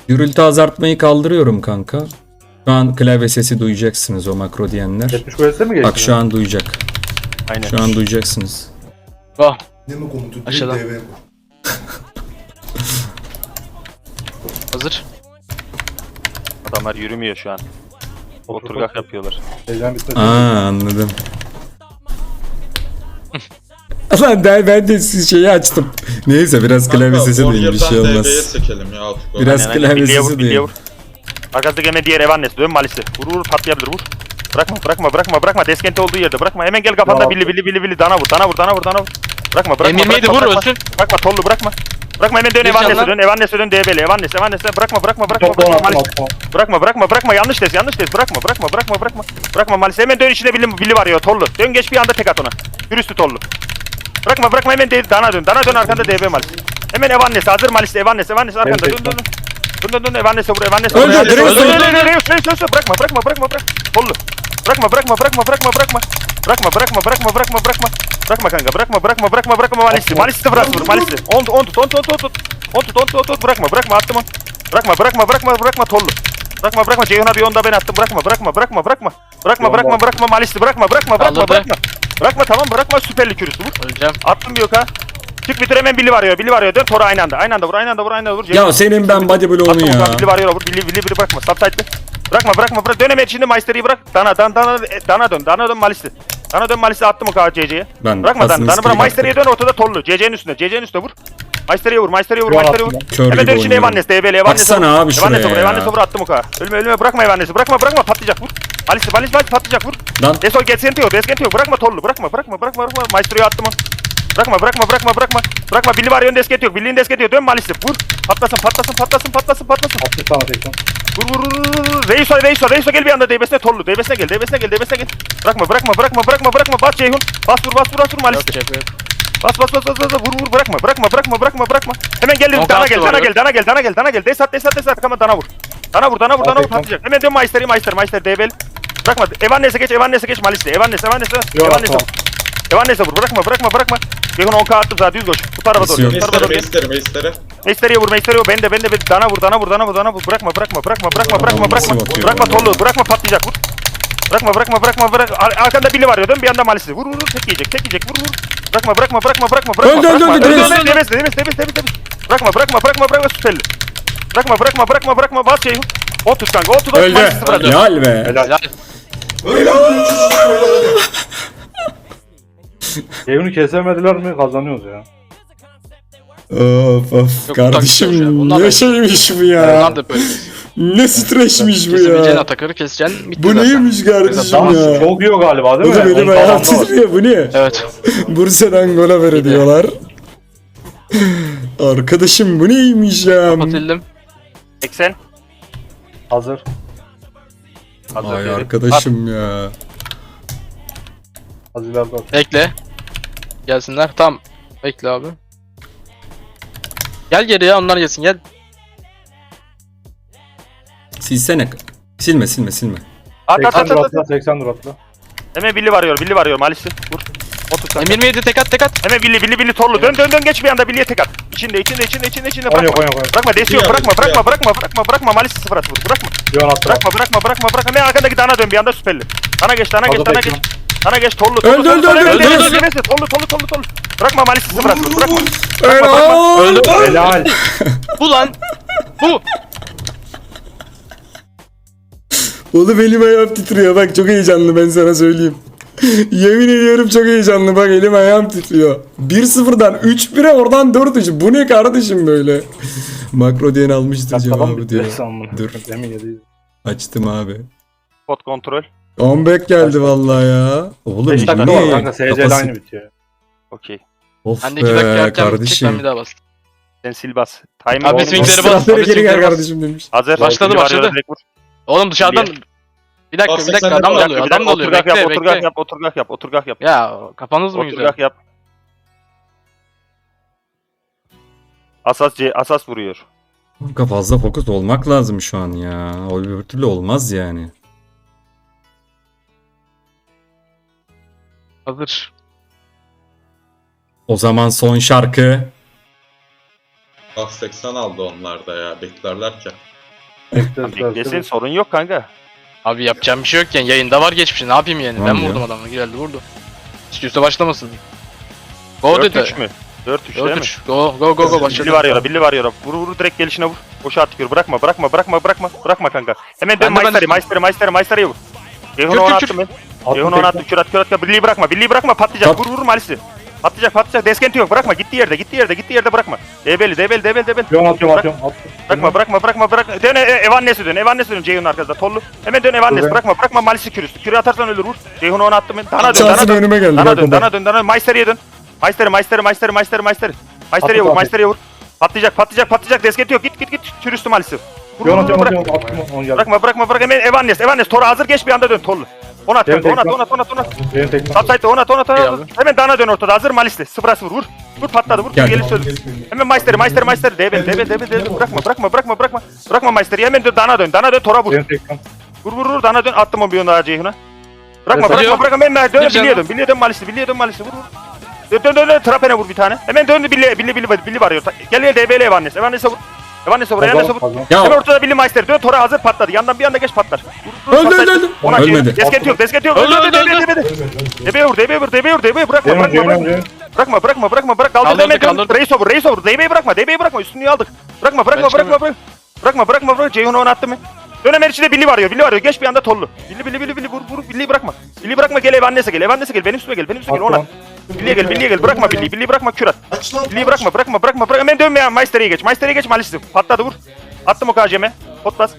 Speaker 1: Gürültü azaltmayı kaldırıyorum kanka. Şu an klavye sesi duyacaksınız o makro diyenler.
Speaker 4: 70 kulesine mi geçti?
Speaker 1: Bak şu an duyacak.
Speaker 3: Aynen.
Speaker 1: Şu an duyacaksınız.
Speaker 2: Oh.
Speaker 6: Ne mi komutu?
Speaker 2: Aşağıdan. Hazır.
Speaker 3: Adamlar yürümüyor şu an. Oturgak yapıyorlar.
Speaker 4: Heyecan bitmedi.
Speaker 1: Aa anladım. Lan der ben de siz şeyi açtım. Neyse biraz klavye sesi duyayım bir şey olmaz.
Speaker 5: DB'ye sekelim ya Utku.
Speaker 1: Biraz
Speaker 3: Aynen, aynen.
Speaker 1: klavye sesi
Speaker 3: vur. Arkasındaki hemen diğer Evanes. Dön Malis'i. Vur vur patlayabilir vur. Bırakma bırakma bırakma bırakma. Deskente olduğu yerde bırakma. Hemen gel kafanda
Speaker 4: Ya.
Speaker 3: Billy Billy Billy Billy. Dana vur dana vur dana vur dana vur. Bırakma bırakma
Speaker 2: M27
Speaker 3: bırakma.
Speaker 2: vur ölsün.
Speaker 3: Bırakma Tollu bırakma. Bırakma hemen dön
Speaker 2: canla.
Speaker 3: dön. Evanes'e dön DB'li. Evanes Evanes'e bırakma bırakma bırakma. Bırakma Malis. Bırakma bırakma bırakma yanlış des yanlış des bırakma bırakma bırakma bırakma. Bırakma Malis hemen dön içinde Billy, Billy var ya Tollu. Dön geç bir anda tek at ona. Yürüstü Tollu. Bırakma bırakma hemen dana dön. Dana dön arkanda DB Malis. Hemen Evanes hazır Malis Evanes Evanes arkanda dön dön. dön. Dön dön dön Evanes'e vur Evanes'e vur.
Speaker 1: Öldü,
Speaker 3: Evanes'e vur.
Speaker 1: öldü.
Speaker 3: Dön, dön, dön, dön, dön. Bırakma bırakma bırakma bırak. Tollu. Bırakma bırakma bırakma bırakma bırakma. Bırakma bırakma bırakma bırakma bırakma. Bırakma kanka bırakma bırakma bırakma bırakma Malisli. Malisli bırak vur Malisli. On on tut on tut on tut. On tut on tut on tut bırakma bırakma attım on. Bırakma bırakma bırakma bırakma Tollu. Bırakma bırakma Ceyhun abi onda ben attım bırakma bırakma bırakma bırakma. Bırakma bırakma bırakma Malisli bırakma bırakma bırakma
Speaker 2: Anladım.
Speaker 3: bırakma. Bırakma tamam bırakma süperli kürüstü vur.
Speaker 2: Öleceğim.
Speaker 3: Attım yok ha. Çık bitir hemen Billy varıyor. Billy varıyor. Dön Tora aynı anda. Aynı anda vur. Aynı anda vur. Aynı anda vur.
Speaker 1: Ya senin ben body bloğunu ya.
Speaker 3: Billy varıyor. Vur. Billy Billy Billy bırakma. Subside'li. Bırakma bırakma bırak. Dön hemen şimdi Meister'i bırak. Dana dana dana e, dana dön. Dana dön Malisli. Dana dön Malisli attım o kadar CC'ye.
Speaker 1: Ben
Speaker 3: Bırakma dana.
Speaker 1: pasını
Speaker 3: Dana bırak. Meister'e dön ortada Tollu. CC'nin üstünde. CC'nin üstüne vur. Meister'e vur. Meister'e vur. Meister'e vur. Hemen dön şimdi. Evanes. DB'li Evanes'e vur.
Speaker 1: Baksana abi şuraya
Speaker 3: Evanes'e vur.
Speaker 1: ya.
Speaker 3: Evanes'e vur attım o kadar. Ölme ölme. Bırakma Evanes'i. Bırakma bırakma patlayacak vur. Malisli Malisli Malisli patlayacak vur.
Speaker 1: Lan
Speaker 3: Deso geçsenti yok, desgenti yok. Bırakma Tollu, bırakma, bırakma, bırakma, bırakma. Maestro'yu attım onu. Bırakma, bırakma, bırakma, bırakma. Bırakma, Billy var yön desketi yok. Billy'nin desketi yok. Dön Malis'e. Vur. Patlasın, patlasın, patlasın, patlasın, patlasın.
Speaker 4: Attım sana tekten.
Speaker 3: Vur, vur, vur, vur. Reiso, Reiso, Reiso gel bir anda DB'sine Tollu. DB'sine gel, DB'sine gel, DB'sine gel. Bırakma, bırakma, bırakma, bırakma, bırakma. Bas Ceyhun. Bas vur, bas vur, bas vur
Speaker 2: yok.
Speaker 3: Bas, bas, bas, bas, bas. Vur, vur, bırakma, bırakma, bırakma, bırakma, bırakma. Hemen gel, dana
Speaker 2: out
Speaker 3: gel, dana gel, dana gel, dana gel, dana gel. Desat, desat, desat. Kama dana vur. Dana vur, dana vur, dana vur, patlayacak. Hemen dön Meister'i, Meister, Meister, DB'li. Bırakma. Evanes'e geç, Evanes'e geç Malis'e. Evanes, Evanes,
Speaker 4: Yok,
Speaker 3: Evanes'e
Speaker 4: tamam.
Speaker 3: vur. Evanes'e vur. Bırakma, bırakma, bırakma. Ceyhun 10k attım zaten düz koş. Bu tarafa doğru. Bu tarafa
Speaker 5: Meister'e
Speaker 3: doğru.
Speaker 5: Meister'e Meister'e.
Speaker 3: Meisteri'ye vur, Meisteri'ye vur. Ben de, ben de, ben de. Dana vur, dana vur, dana vur, dana vur. Bırakma, bırakma, bırakma, bırakma, bırakma, bırakma.
Speaker 1: Atıyor
Speaker 3: Bırakma
Speaker 1: bana?
Speaker 3: Tollu, bırakma patlayacak vur. Bırakma, bırakma, bırakma, bırak. Ar- Arkanda Billy var ya. Dön bir anda Malis'i. Vur, vur, vur. Tek yiyecek, tek yiyecek. Vur, vur. Bırakma, bırakma, bırakma, bırakma, bırakma.
Speaker 1: Öldü, öldü,
Speaker 3: bırakma.
Speaker 1: öldü,
Speaker 3: öldü. Demes, demes, demes, demes, demes. Bırakma, bırakma, bırakma, bırakma. Süperli. Bırakma, bırakma, bırakma, bırakma. Bas Ceyhun. O tut kanka, o tut. o tut.
Speaker 1: öldü.
Speaker 3: Malis'i bırak.
Speaker 1: Helal be.
Speaker 4: Helal. *laughs* Ceyhun'u kesemediler mi kazanıyoruz ya.
Speaker 1: Of of
Speaker 2: Yok,
Speaker 1: kardeşim.
Speaker 2: Bunlar
Speaker 1: ne şeymiş bu
Speaker 2: Bunlar
Speaker 1: ya.
Speaker 2: da böyle.
Speaker 1: Ne streçmiş bu ya.
Speaker 2: Atakarı keseceksin. Bitti
Speaker 1: Bu
Speaker 2: zaten.
Speaker 1: neymiş kardeşim
Speaker 4: Dans
Speaker 1: ya.
Speaker 4: çok yiyor galiba değil
Speaker 1: Bu
Speaker 4: mi?
Speaker 1: da benim
Speaker 4: Onun var.
Speaker 1: titriyor bu ne?
Speaker 2: Evet.
Speaker 1: Bursa'dan gol haberi diyorlar. Arkadaşım bu neymiş ya?
Speaker 2: Kapatildim.
Speaker 3: 80.
Speaker 4: Hazır.
Speaker 3: Hazır
Speaker 1: Ay
Speaker 3: dedi.
Speaker 1: arkadaşım ya.
Speaker 4: At.
Speaker 2: Bekle. Gelsinler. Tam. Bekle abi. Gel geri ya onlar gelsin gel.
Speaker 1: Silsene. Silme silme silme.
Speaker 3: At, at,
Speaker 4: 80
Speaker 3: at, at, at.
Speaker 4: atla 80 dur atla.
Speaker 3: Hemen Billy varıyor, Billy varıyor. Malis'i. Vur. O tut kanka.
Speaker 2: M27 tek at tek at.
Speaker 3: Hemen Billy, Billy, Billy Tollu. Dön, dön, dön. Geç bir anda Billy'ye tek at. İçinde, içinde, içinde, içinde, içinde. Bırakma.
Speaker 4: oyna oyna.
Speaker 3: Bırakma, desi yok.
Speaker 5: Bir
Speaker 3: Bırakma, bırakma,
Speaker 5: anda.
Speaker 3: bırakma, bırakma, bırakma. Malis'i sıfır at. Vur. Bırakma.
Speaker 4: Yon.
Speaker 3: Bırakma, bırakma, bırakma, bırakma. Hemen arkadaki dana dön bir anda süperli. Dana geç, dana geç, dana geç.
Speaker 4: bekliyorum.
Speaker 3: Dana geç, Tollu,
Speaker 1: Öldü,
Speaker 3: Tollu,
Speaker 1: öldü,
Speaker 3: Tollu,
Speaker 1: öldü,
Speaker 2: öldü,
Speaker 3: Tollu,
Speaker 2: öldü.
Speaker 3: Tollu, Tollu, Tollu, Tollu. Bırakma Malis'i sıfır at. Vur. Bırakma.
Speaker 1: Helal.
Speaker 2: Öldü.
Speaker 4: Helal. *laughs*
Speaker 2: Bu lan. Bu.
Speaker 1: Oğlum elim ayağım titriyor bak çok heyecanlı ben sana söyleyeyim. *laughs* Yemin ediyorum çok heyecanlı bak elim ayağım titriyor. 1-0'dan 3-1'e oradan 4-3. Bu ne kardeşim böyle? *laughs* Makro diyen almıştır cevabı diyor. Dur.
Speaker 4: Emin yedi.
Speaker 1: Açtım abi.
Speaker 3: Pot kontrol.
Speaker 1: Comeback geldi vallahi ya. Oğlum
Speaker 4: 5
Speaker 1: bu
Speaker 4: dakika var kanka. SC ile
Speaker 1: Kafası-
Speaker 4: aynı bitiyor.
Speaker 3: Okey.
Speaker 1: Of
Speaker 2: Ben de 2 dakika
Speaker 1: be
Speaker 2: erken çek ben
Speaker 1: kardeşim.
Speaker 2: bir daha bas.
Speaker 3: Sen sil bas. Timer
Speaker 2: Abi swingleri bas. Abi
Speaker 1: geri gel kardeşim demiş.
Speaker 3: Hazır.
Speaker 2: Başladı, başladı. Oğlum dışarıdan. Bir dakika bir dakika
Speaker 5: 80'de
Speaker 2: adam da oluyor adam da oluyor.
Speaker 3: Oturgah
Speaker 2: Bekle
Speaker 3: yap, oturgah
Speaker 2: bekle.
Speaker 3: yap, oturgah yap, oturgah yap.
Speaker 2: Ya kafanız mı güzel?
Speaker 3: Oturgah yap. Asas C, asas vuruyor.
Speaker 1: Kanka fazla fokus olmak lazım şu an ya. O bir türlü olmaz yani.
Speaker 2: Hazır.
Speaker 1: O zaman son şarkı.
Speaker 5: Ah 80 aldı onlar da ya beklerler ki.
Speaker 3: Beklesin sorun yok kanka.
Speaker 2: Abi yapacağım bir şey yok yani yayında var geçmişi ne yapayım yani
Speaker 1: Tamam
Speaker 2: ben
Speaker 1: ya.
Speaker 2: vurdum adamı geldi vurdu. Üst üste başlamasın. Go dedi.
Speaker 3: 4-3 mü? 4-3 değil mi?
Speaker 2: 4-3. Go go go go başladı.
Speaker 3: Billy var ya, Billy var ya. Vur vur direkt gelişine vur. Boşa atıyor. Bırakma, bırakma, bırakma, bırakma. Bırakma kanka. Hemen dön
Speaker 2: Ben de- ben de-
Speaker 3: Meister'i vur. Ona
Speaker 2: kür,
Speaker 3: attım ben. Ceyhun'u ona
Speaker 4: Attım.
Speaker 3: attım. Kür at, kür at, kür at. Billy'yi bırakma, Billy'yi bırakma. Patlayacak. Vur vur Malis'i. Patlayacak, patlayacak. Deskenti yok. Bırakma. Gitti yerde, gitti yerde, gitti yerde bırakma. Debeli, debeli, debeli, debeli.
Speaker 4: Yon atıyorum atıyorum.
Speaker 3: Bırakma bırakma bırakma bırakma. Dön e, Evan Nes'i dön. Evan Nes'i dön Ceyhun arkasında. Tollu. Hemen dön.
Speaker 4: Dur be.
Speaker 3: Bırakma bırakma Malis'i kürüstü. Kürü atarsan ölür vur. Ceyhun'u ona attım ben. Dana dön. Dana dön.
Speaker 1: önüme geldi.
Speaker 3: Dana dön. Dana dön. Dana dön. Meister'i Meister'i Meister'i Meister'i Meister'i. Meister'iye
Speaker 4: Atı,
Speaker 3: vur.
Speaker 4: atı.
Speaker 3: Meister'iye vur. Patlayacak patlayacak patlayacak. Desketi yok. Git git git. Kürüstü Malis'i. Vur,
Speaker 4: Yon
Speaker 3: vur,
Speaker 4: atıyorum
Speaker 3: bırak.
Speaker 4: atıyorum. Attım. On geldi.
Speaker 3: Bırakma bırakma bırak. Hemen Evan Nes. Evan Nes. Tora hazır geç bir anda dön Tollu. Ona at
Speaker 4: Evet.
Speaker 3: Ona at
Speaker 4: tekrar.
Speaker 3: ona at ona at, ona at.
Speaker 4: Benim tekme.
Speaker 3: Subside'de ona at ona at. ona
Speaker 2: İyi
Speaker 3: at. Hemen Dana dön ortada. Hazır Malis'le. Sıfıra sıfır vur. Vur patladı vur.
Speaker 1: Geldi.
Speaker 3: Gelip söyle. Hemen Meister'i, Meister'i, Meister'i. Debel, debel, debel, debel. Bırakma, bırakma, bırakma, bırakma. Bırakma Meister'i. Hemen dön, dana dön, dana dön, tora vur.
Speaker 4: Benim tekme.
Speaker 3: Vur, vur, vur, dana dön. Attım o bir daha Ceyhun'a. Bırakma bırakma bırakma ben dön
Speaker 2: Bir canım.
Speaker 3: biliyordum biliyordum malisi biliyordum malisi vur vur. Dön dön dön, dön trapene vur bir tane. Hemen döndü Billy Billy Billy Billy var Ta- Gel gel DB'li Evanes. Evanes'e vur. Vur. Evanes'e vur.
Speaker 4: Kazan.
Speaker 1: Ya
Speaker 3: Hemen ortada Billy Meister dön Tora hazır patladı. Yandan bir anda geç patlar.
Speaker 1: Öldü öldü öldü.
Speaker 3: Ona
Speaker 1: Ölmedi.
Speaker 3: Desket yok desket yok.
Speaker 2: Öldü,
Speaker 3: Öldü
Speaker 2: öldü.
Speaker 3: DB vur DB vur DB vur DB bırakma
Speaker 4: Ceyhun
Speaker 3: bırakma
Speaker 4: Ceyhun
Speaker 3: bırakma.
Speaker 4: Ceyhun.
Speaker 3: Bırakma bırakma bırakma bırak kaldır dön.
Speaker 2: kaldırdı.
Speaker 3: Reis over reis over DB'yi bırakma DB'yi bırakma üstünlüğü aldık. Bırakma bırakma bırakma bırakma. Bırakma bırakma bırakma Ceyhun'u ona attı mı? Dön hemen içinde Billy varıyor Billy varıyor geç bir anda Tollu. Billy Billy Billy Billy vur vur Billy'yi bırakma. Billy bırakma gel Evanes'e gel Evanes'e gel benim üstüme gel benim üstüme gel ona.
Speaker 4: Attım.
Speaker 3: Billy'ye gel Billy'ye gel bırakma Billy'yi Billy'yi bırakma.
Speaker 6: Aç lan.
Speaker 3: Billy'yi bırakma bırakma bırakma bırakma hemen dönme ya Meister'e geç Meister'e geç Malis'i patladı vur. Attım o KCM'e. Pot bas.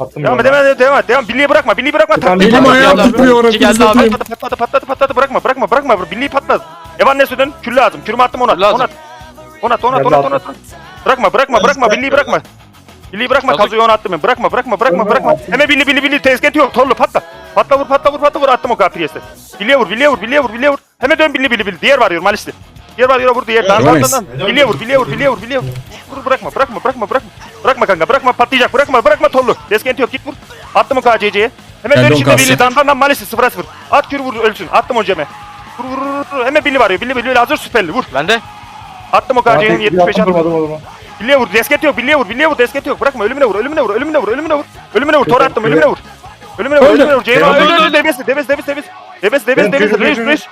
Speaker 4: Attım
Speaker 3: Devam et devam et devam et. Devam Billy'yi bırakma Billy'yi bırakma. Taktiği
Speaker 1: Elim
Speaker 3: patlat.
Speaker 1: ayağım
Speaker 2: geldi abi.
Speaker 1: tutmuyor
Speaker 2: İki geldi abi.
Speaker 3: Patladı patladı patladı patladı bırakma bırakma bırakma Billy'yi patladı. Evan Nesu dön kül lazım. Kürümü attım ona.
Speaker 2: Lazım.
Speaker 3: Ona at. Ona at ona at ona at ona at. Bırakma bırakma bırakma Billy'yi bırakma. Billy'yi bırakma kazıyı ona attım ben. Bırakma bırakma bırakma bırakma. Hemen Billy Billy Billy tezgahı yok. Torlu patla. Patla vur patla vur patla vur attım o Capries'te. Billy'ye vur Billy'ye vur Billy'ye vur Billy'ye vur. Hemen dön Billy Billy Billy. Diğer varıyor Malisli. Diğer varıyor vur diğer. Dan dan
Speaker 1: Nice.
Speaker 3: dan dan. Billy'ye vur Billy'ye vur Billy'ye vur Billy'ye vur. Vur bırakma bırakma bırakma bırakma. Bırakma kanka bırakma patlayacak bırakma bırakma Torlu. Tezgahı yok git vur. Attım o KC'ye. Hemen dön
Speaker 1: kapsı.
Speaker 3: Billy dan dan dan Malisli 0 0. At kür vur ölsün. Attım o Cem'e. Vur vur vur vur. Hemen Billy varıyor. Billy Billy hazır süperli vur.
Speaker 2: Bende.
Speaker 3: Attım o
Speaker 4: bir
Speaker 3: 75
Speaker 4: attım.
Speaker 3: Bilye vur, desket yok, bilye vur, bilye vur, desket yok. Bırakma, ölümüne vur, ölümüne vur, ölümüne vur, ölümüne vur. Ölümüne vur, tor attım, ölümüne vur. Ölümüne vur,
Speaker 1: Öldü.
Speaker 3: ölümüne vur. Ceyhun
Speaker 4: Öldü,
Speaker 3: öldü,
Speaker 2: öldü.
Speaker 3: öldü, debes, debes, debes, debes. Debes, debes,
Speaker 4: Ben
Speaker 3: debes,
Speaker 4: kürü,
Speaker 3: reis,
Speaker 4: kürü.
Speaker 3: reis.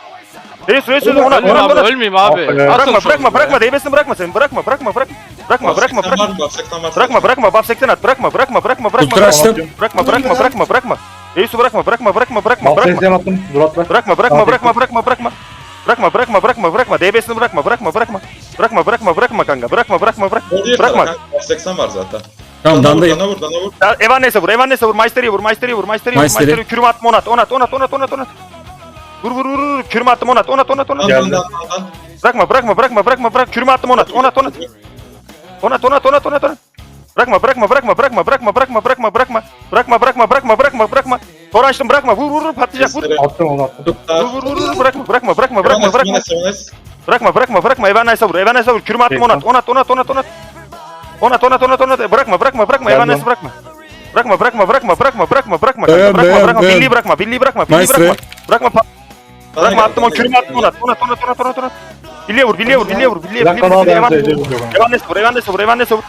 Speaker 3: Reis, reis,
Speaker 4: Oğlum,
Speaker 3: ona,
Speaker 2: Ölmeyeyim
Speaker 3: ona,
Speaker 2: abi.
Speaker 3: ona.
Speaker 2: Ölmeyeyim abi.
Speaker 4: Ah be.
Speaker 2: Atın
Speaker 3: Bırakma,
Speaker 2: şunu
Speaker 3: bırakma,
Speaker 2: be.
Speaker 3: bırakma, debesini bırakma sen. Bırakma, bırakma, bırakma. Bırakma, bırakma,
Speaker 5: Bafsekten
Speaker 3: bırakma.
Speaker 5: var, Bafsekten var.
Speaker 3: Bırakma, bırakma, bab 80 at. Bırakma, bırakma, bırakma, bırakma.
Speaker 1: Ultra açtım.
Speaker 3: Bırakma, bırakma, bırakma, bırakma. Reis'i bırakma, bırakma, bırakma, bırakma,
Speaker 4: Bak
Speaker 3: bırakma.
Speaker 4: 80 attım. Dur atla.
Speaker 3: Bırakma bırakma
Speaker 4: Tamam,
Speaker 3: bırakma bırakma bırakma. Bırakma bırakma bırakma bırakma. DB'sini bırakma bırakma bırakma. Bırakma bırakma bırakma kanka. Bırakma bırakma bırakma.
Speaker 5: Oraya
Speaker 3: Bırakma.
Speaker 5: kadar. Bafsekten var zaten.
Speaker 1: Tamam
Speaker 5: Dana vur,
Speaker 1: dandayım.
Speaker 5: Dana vur, dana vur.
Speaker 3: Ya, Evan neyse vur. Evan neyse vur. Meister'i vur. Meister'i vur. Meister'i vur.
Speaker 1: Meister'i.
Speaker 3: Meister'i kürüm at onat onat onat onat onat onat onat. Vur vur vur vur. Kürüm attım onat onat onat onat.
Speaker 5: Dan,
Speaker 4: Geldi.
Speaker 5: dan, dan, dan.
Speaker 3: Bırakma bırakma bırakma bırakma bırak. Kürüm attım onat onat onat. Onat onat onat onat onat. Bırakma bırakma bırakma bırakma bırakma bırakma bırakma bırakma. Bırakma bırakma bırakma bırakma bırakma. Tor açtım bırakma. Vur vur vur patlayacak vur.
Speaker 5: Destere.
Speaker 4: Attım onu attım.
Speaker 3: Vur vur vur vur. Bırakma bırakma bırakma bırakma
Speaker 5: Evanes,
Speaker 3: bırakma.
Speaker 5: Evanes, Evanes.
Speaker 3: Bırakma bırakma bırakma Evan Nice'a vur. Evan Nice'a vur. Kürümü attım onat onat onat onat onat. Onat onat onat onat. Bırakma bırakma bırakma Evan
Speaker 4: Geldim.
Speaker 3: Nice'ı bırakma. Bırakma bırakma bırakma bırakma bırakma bırakma.
Speaker 1: Dayan,
Speaker 3: Bırakma
Speaker 1: dayan,
Speaker 3: bırakma.
Speaker 1: dayan.
Speaker 3: Billy'yi bırakma. Billy'yi bırakma. Billy'yi
Speaker 1: Maestro.
Speaker 3: bırakma. Bırakma pa-
Speaker 5: Dana
Speaker 3: bırakma
Speaker 5: gel,
Speaker 3: attım o
Speaker 5: dana
Speaker 3: kürümü
Speaker 5: gel.
Speaker 3: attım onat onat onat onat onat onat. Billy'ye vur. Billy'ye vur. Billy'ye vur. Billy'ye
Speaker 4: Bir
Speaker 3: vur.
Speaker 4: dakika daha
Speaker 3: Billy'ye vur.
Speaker 4: dayan
Speaker 3: Evan
Speaker 4: seyirci
Speaker 3: Nice'a vur.
Speaker 4: vuruyor bana.
Speaker 3: Evan Nice'a vur. Evan Nice'a vur. Evan Nice'a vur.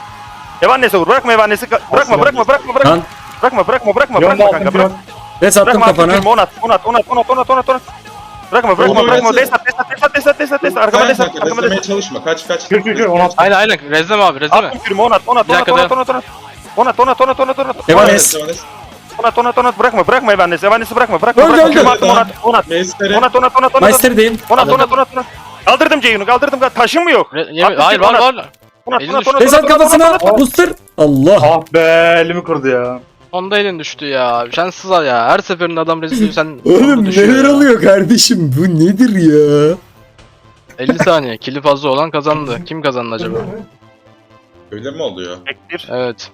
Speaker 3: Evan Nice'a vur. Bırakma Evan Nice'ı. Bırakma bırakma bırakma bırakma.
Speaker 1: Lan
Speaker 3: Bırakma bırakma bırakma
Speaker 4: Yön de
Speaker 3: bırakma
Speaker 4: attım.
Speaker 3: kanka.
Speaker 4: bir
Speaker 3: Bırak.
Speaker 4: at.
Speaker 1: des attım
Speaker 3: Bırakma attım
Speaker 1: kafana.
Speaker 3: kürümü onat onat onat onat onat onat onat. Bırakma bırakma
Speaker 5: Oğlum,
Speaker 3: bırakma.
Speaker 5: ben-
Speaker 3: Desat desat desat desat desat desat. Arkama
Speaker 5: Dayan
Speaker 3: desat. Arkama desat.
Speaker 5: çalışma. Kaç kaç.
Speaker 4: Kür kür kür onu attım.
Speaker 2: Aynen aynen. Rezleme abi. Rezleme.
Speaker 3: Attım kürümü onat onat
Speaker 2: Bir
Speaker 3: onat
Speaker 2: dakika
Speaker 3: onat onat onat. Onat onat onat onat onat.
Speaker 1: Evanes.
Speaker 5: Evanes.
Speaker 3: Onat onat onat bırakma bırakma Evanes'i Evanes'i bırakma bırakma
Speaker 1: Öldü,
Speaker 3: bırakma.
Speaker 1: öldü.
Speaker 3: Kürümü attım onat onat.
Speaker 5: Meister'e.
Speaker 3: Onat onat onat onat.
Speaker 1: Meister'deyim.
Speaker 3: Onat onat onat onat. Kaldırdım Ceyhun'u kaldırdım. Taşın mı yok?
Speaker 2: Re- yeme-
Speaker 3: Attım
Speaker 2: Hayır
Speaker 3: kürümü,
Speaker 2: var
Speaker 3: onat.
Speaker 2: var.
Speaker 3: Onat
Speaker 2: Elini
Speaker 3: onat onat.
Speaker 1: Des at
Speaker 3: onat, onat,
Speaker 1: kafasına.
Speaker 3: onat, onat.
Speaker 1: Booster. Allah.
Speaker 4: Ah be elimi kırdı ya.
Speaker 2: Onda elin düştü ya. Şanssız ya. Her seferinde adam rezil. Sen *laughs*
Speaker 1: Oğlum neler
Speaker 2: ya.
Speaker 1: oluyor kardeşim? Bu nedir ya?
Speaker 2: 50 saniye. Kili fazla olan kazandı. Kim kazandı acaba?
Speaker 5: Öyle mi oluyor?
Speaker 2: Evet.